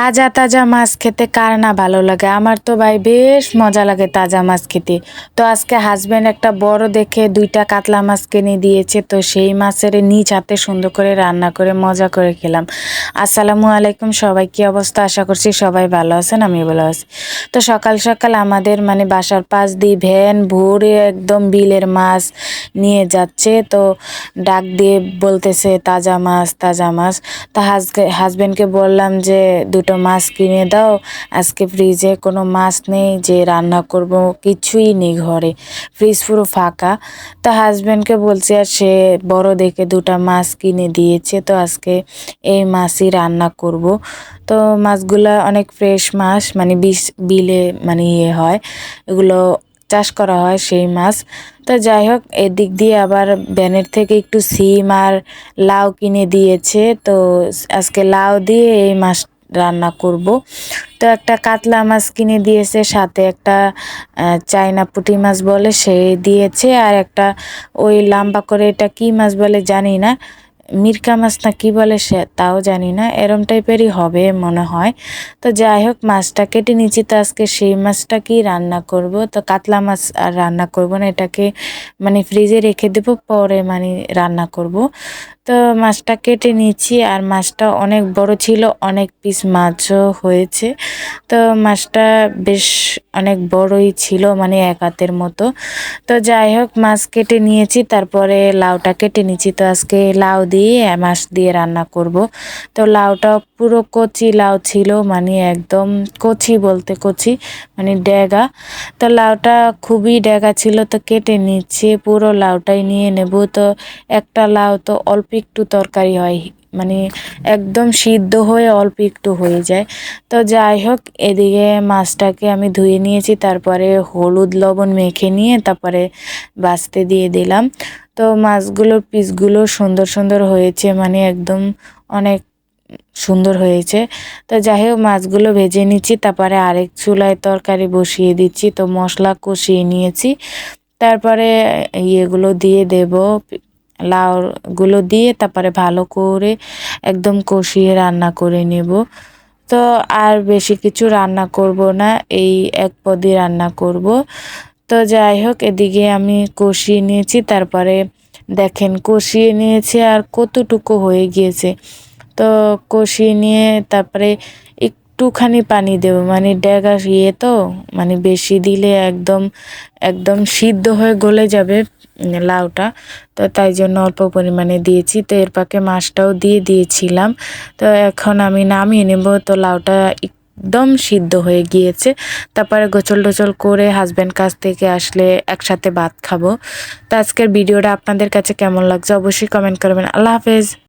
তাজা তাজা মাছ খেতে কার না ভালো লাগে? আমার তো ভাই বেশ মজা লাগে তাজা মাছ খেতে। তো আজকে হাজবেন্ড একটা বড় দেখে দুইটা কাতলা মাছ কিনে দিয়েছে, তো সেই মাছের নিজ হাতে সুন্দর করে রান্না করে মজা করে খেলাম। আসসালামু আলাইকুম, সবাই কি অবস্থা? আশা করছি সবাই ভালো আছেন আমি ভালো আছি। তো সকাল সকাল আমাদের মানে বাসার পাশ দিয়ে ভ্যান ভোরে একদম বিলের মাছ নিয়ে যাচ্ছে, তো ডাক দিয়ে বলতেছে, তাজা মাছ তাজা মাছ। তা হাজবেন্ডকে বললাম যে, দুটো মাছ কিনে দাও। আজকে ফ্রিজে কোনো মাছ নেই যে রান্না করব, কিছুই নেই ঘরে। ফ্রিজ পুরো ফাঁকা। তো হাজব্যান্ডকে বলছি, আর সে বড় দেখে দুটা মাছ কিনে দিয়েছে, তো আজকে এই মাছই রান্না করব। তো মাছগুলো অনেক ফ্রেশ মাছ মানে বিষ, বিলে মানে ইয়ে হয়। এগুলো চাষ করা হয় সেই মাছ। তো যাই হোক, এদিক দিয়ে আবার ব্যানের থেকে একটু সিম আর লাউ কিনে দিয়েছে। তো আজকে লাউ দিয়ে এই মাছ রান্না করব। তো একটা কাতলা মাছ কিনে দিয়েছে, সাথে একটা চায়না পুঁটি মাছ বলে সে দিয়েছে, আর একটা ওই লম্বা করে এটা কি মাছ বলে জানি না। মিরকা মাছ না কী বলে সে তাও জানি না, এরম টাইপেরই হবে মনে হয়। তো যাই হোক, মাছটা কেটে নিচ্ছি তো আজকে সেই মাছটা কি রান্না করব? তো কাতলা মাছ আর রান্না করব না, এটাকে মানে ফ্রিজে রেখে দেবো, পরে মানে রান্না করব। তো মাছটা কেটে নিচ্ছি আর মাছটা অনেক বড় ছিল, অনেক পিস মাছও হয়েছে। তো মাছটা বেশ অনেক বড়ই ছিল মানে এক হাতের মতো। তো যাই হোক, মাছ কেটে নিয়েছি, তারপরে লাউটা কেটে নিচ্ছি তো আজকে লাউ দিয়ে মাছ দিয়ে রান্না করব। তো লাউটা পুরো কচি লাউ ছিল মানে একদম কচি বলতে কচি মানে ড্যাগা তো লাউটা খুবই ড্যাগা ছিল, তো কেটে নিচ্ছে, পুরো লাউটাই নিয়ে নেব। তো একটা লাউ তো অল্প একটু তরকারি হয় মানে একদম সিদ্ধ হয়ে অল্প একটু হয়ে যায়। তো যাই হোক, এদিকে মাছটাকে আমি ধুয়ে নিয়েছি, তারপরে হলুদ লবণ মেখে নিয়ে তারপরে বাছতে দিয়ে দিলাম। তো মাছগুলোর পিসগুলো সুন্দর সুন্দর হয়েছে মানে একদম অনেক সুন্দর হয়েছে। তো যাই হোক, মাছগুলো ভেজে নিচ্ছি, তারপরে আরেক চুলায় তরকারি বসিয়ে দিচ্ছি। তো মশলা কষিয়ে নিয়েছি। তারপরে ইয়েগুলো দিয়ে দেব, লাউগুলো দিয়ে তারপরে ভালো করে একদম কষিয়ে রান্না করে নেব। তো আর বেশি কিছু রান্না করব না, এই এক পদই রান্না করব। তো যাই হোক, এদিকে আমি কষিয়ে নিয়েছি, তারপরে দেখেন কষিয়ে নিয়েছে আর কতটুকু হয়ে গিয়েছে। তো কষিয়ে নিয়ে তারপরে একটুখানি পানি দেব মানে ড্যাগা ইয়ে তো মানে বেশি দিলে একদম একদম সিদ্ধ হয়ে গলে যাবে লাউটা। তো তাই জন্য অল্প পরিমাণে দিয়েছি, তো এর পাকে মাছটাও দিয়ে দিয়েছিলাম। তো এখন আমি নামিয়ে নেব, তো লাউটা একদম সিদ্ধ হয়ে গিয়েছে। তারপরে গোচল টোচল করে হাজব্যান্ড কাছ থেকে আসলে একসাথে ভাত খাব। তো আজকের ভিডিওটা আপনাদের কাছে কেমন লাগছে অবশ্যই কমেন্ট করবেন। আল্লাহ হাফেজ।